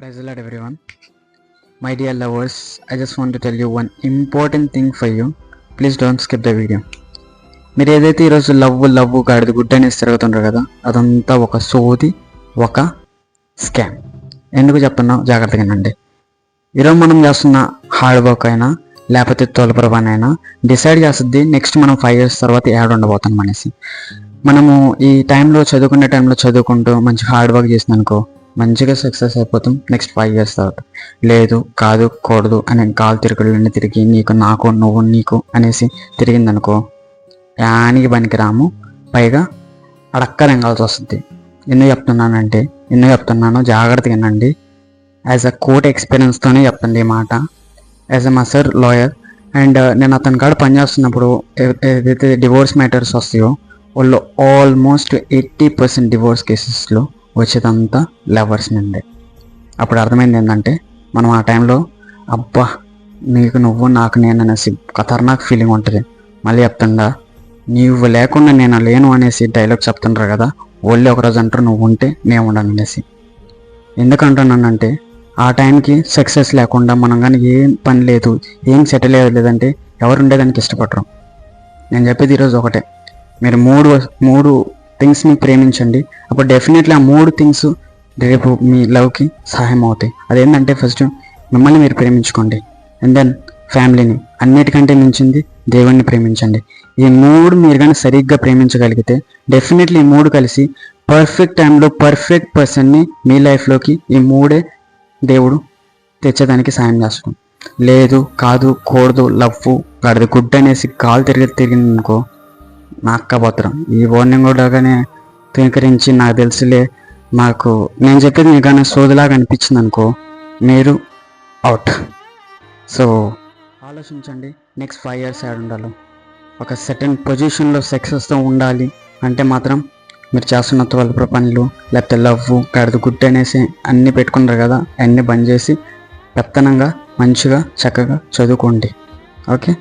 Praise the Lord, everyone. My dear lovers, I just want to tell you one important thing for you. Please don't skip the video. మీరు ఏదైతే ఈరోజు love love గాడిద good అనేసి తిరుగుతుంటారు కదా అదంతా ఒక సోది ఒక స్కామ్ ఎందుకు చెప్తున్నావు జాగ్రత్తగా అండి ఈరోజు మనం చేస్తున్న హార్డ్ వర్క్ అయినా లేకపోతే తోలుపుర పని అయినా డిసైడ్ చేస్తుంది నెక్స్ట్ మనం ఫైవ్ ఇయర్స్ తర్వాత యాడ్ ఉండబోతాం అనేసి మనము ఈ టైంలో చదువుకునే టైంలో చదువుకుంటూ మంచి హార్డ్ వర్క్ చేసినానుకో మంచిగా సక్సెస్ అయిపోతాం. నెక్స్ట్ ఫైవ్ ఇయర్స్ తర్వాత. లేదు కాదు కూడదు అని కాలు తిరుగుళ్ళని తిరిగి నీకు నాకు నువ్వు నీకు అనేసి తిరిగిందనుకో యానికి పనికిరాము. పైగా అడక్క రంగాల్సి వస్తుంది. ఎందుకు చెప్తున్నానంటే ఎందుకు చెప్తున్నానో జాగ్రత్తగా వినండి. యాజ్ అ కోర్ట్ ఎక్స్పీరియన్స్తోనే చెప్తుంది ఈ మాట. As a mother lawyer and నేను అతని కాడ పనిచేస్తున్నప్పుడు ఏదైతే డివోర్స్ మ్యాటర్స్ వస్తాయో వాళ్ళు ఆల్మోస్ట్ ఎయిటీ పర్సెంట్ డివోర్స్ కేసెస్లో వచ్చేదంతా లవర్స్ నుండే. అప్పుడు అర్థమైంది ఏంటంటే మనం ఆ టైంలో అబ్బా నీకు నువ్వు నాకు నేను అనేసి ఖతర్నాక్ ఫీలింగ్ ఉంటుంది. మళ్ళీ చెప్తుండా నీవు లేకుండా నేను లేను అనేసి డైలాగ్ చెప్తుండ్రు కదా వాళ్ళు ఒకరోజు అంటారు నువ్వు ఉంటే నేను ఉండను అనేసి. ఎందుకంటున్నానంటే ఆ టైంకి సక్సెస్ లేకుండా మనం కానీ ఏం పని లేదు ఏం సెటిల్ అయ్యేది లేదంటే ఎవరు ఉండేదానికి ఇష్టపడరు. నేను చెప్పేది ఈరోజు ఒకటే. మీరు మూడు మూడు థింగ్స్ని ప్రేమించండి. అప్పుడు డెఫినెట్లీ ఆ మూడు థింగ్స్ రేపు మీ లవ్కి సహాయం అవుతాయి. అదేంటంటే ఫస్ట్ మిమ్మల్ని మీరు ప్రేమించుకోండి. అండ్ దెన్ ఫ్యామిలీని అన్నిటికంటే మించింది దేవుణ్ణి ప్రేమించండి. ఈ మూడు మీరు కానీ సరిగ్గా ప్రేమించగలిగితే డెఫినెట్లీ ఈ మూడు కలిసి పర్ఫెక్ట్ టైంలో పర్ఫెక్ట్ పర్సన్ని మీ లైఫ్లోకి ఈ మూడే దేవుడు తెచ్చేదానికి సాయం చేస్తాడు. లేదు కాదు కూడదు లవ్వు గడది గుడ్ అనేసి కాలు తిరిగి తిరిగిందనుకో నా అక్క నాక్కపోతాం ఈ వార్నింగ్ కూడాగానే స్వీకరించి నాకు తెలిసిలే మాకు నేను చెప్పేది మీకు కానీ సోదిలాగా అనిపించింది అనుకో మీరు అవుట్ సో ఆలోచించండి నెక్స్ట్ ఫైవ్ ఇయర్స్ యాడ్ ఉండాలి. ఒక సెటన్ పొజిషన్లో సక్సెస్తో ఉండాలి అంటే మాత్రం మీరు చేస్తున్న తోలుపుర పనులు లేకపోతే లవ్ గడద గుడ్డ అనేసి అన్నీ పెట్టుకున్నారు కదా అన్నీ బంద్ చేసి పెత్తనంగా మంచిగా చక్కగా చదువుకోండి. ఓకే